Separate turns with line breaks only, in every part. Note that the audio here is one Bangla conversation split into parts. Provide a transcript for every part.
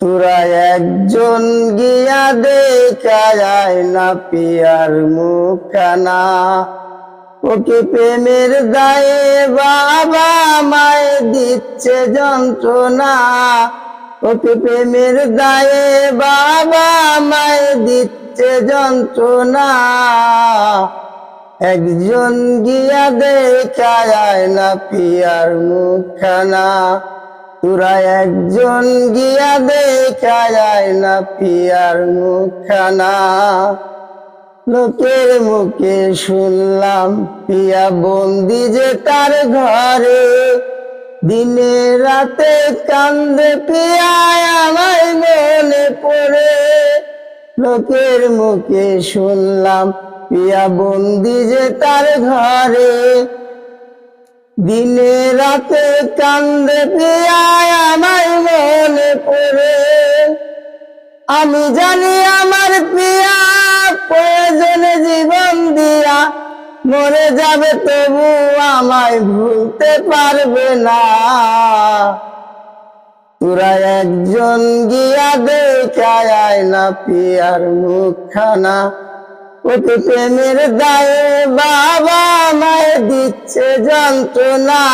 তোরা একজন গিয়া দেখা যায় না পিয়ার মুখানা ওকে প্রেমের দায়ে বাবা মায় দিচ্ছে যন্ত্রণা। ওকে প্রেমের দায়ে বাবা মায় দিচ্ছে যন্ত্রণা। একজন গিয়া দেখা যায় না পিয়ার মুখানা তোরা একজন গিয়া দেখা যায় না পিয়ার মুখানা লোকের মুখে শুনলাম পিয়া বন্দি যে তার ঘরে। দিনে রাতে কান্দে পিয়া আমায় মনে পড়ে। লোকের মুখে শুনলাম পিয়া বন্দি যে তার ঘরে। দিনে রাতে কান্দে পিয়া আমায় মনে পড়ে। আমি জানি আমার পিয়া প্রয়োজনে জীবন দিয়া মরে যাবে, তবু আমায় ভুলতে পারবে না। তোরা একজন গিয়া দেখা যায় না পিয়ার মুখখানা। ওকে প্রেমের দায়ে বাবা মায়ে দিচ্ছে যন্ত্রণা।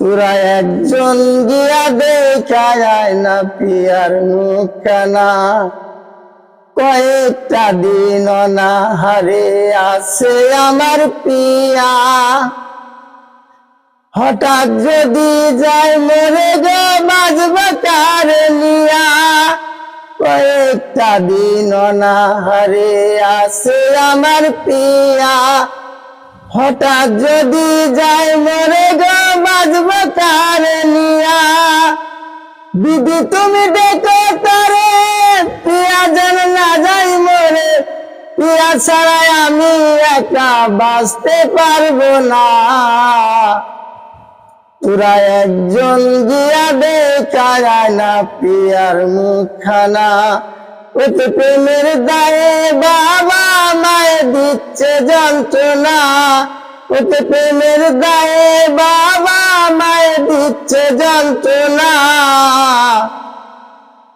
তোরা একজন গিয়া দেখা যায় না পিয়ার মুখখানা। কয়েকটা দিন অনাহারে আছে আমার পিয়া। হঠাৎ যদি যায় মরে গে বাজবা কয়েকটা দিন অনাহারে আছে আমার পিয়া। হঠাৎ যদি যাই মরে গে বাজবা কার নিয়া। দিদি তুমি দেখো তারে, পিয়া যেন না যাই মরে। পিয়া ছাড়াই আমি একা বাঁচতে পারব না। তোরা একজন গিয়া দেখা না পিয়ার মুখখানা। ওতে প্রেমের দায়ে বাবা মায়ে দিচ্ছে যন্ত্রণা। ওতে প্রেমের দায়ে বাবা মায়ে দিচ্ছে যন্ত্রণা।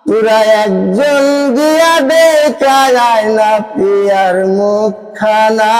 তোরা একজন গিয়া দেখা যায় না পিয়ার মুখখানা।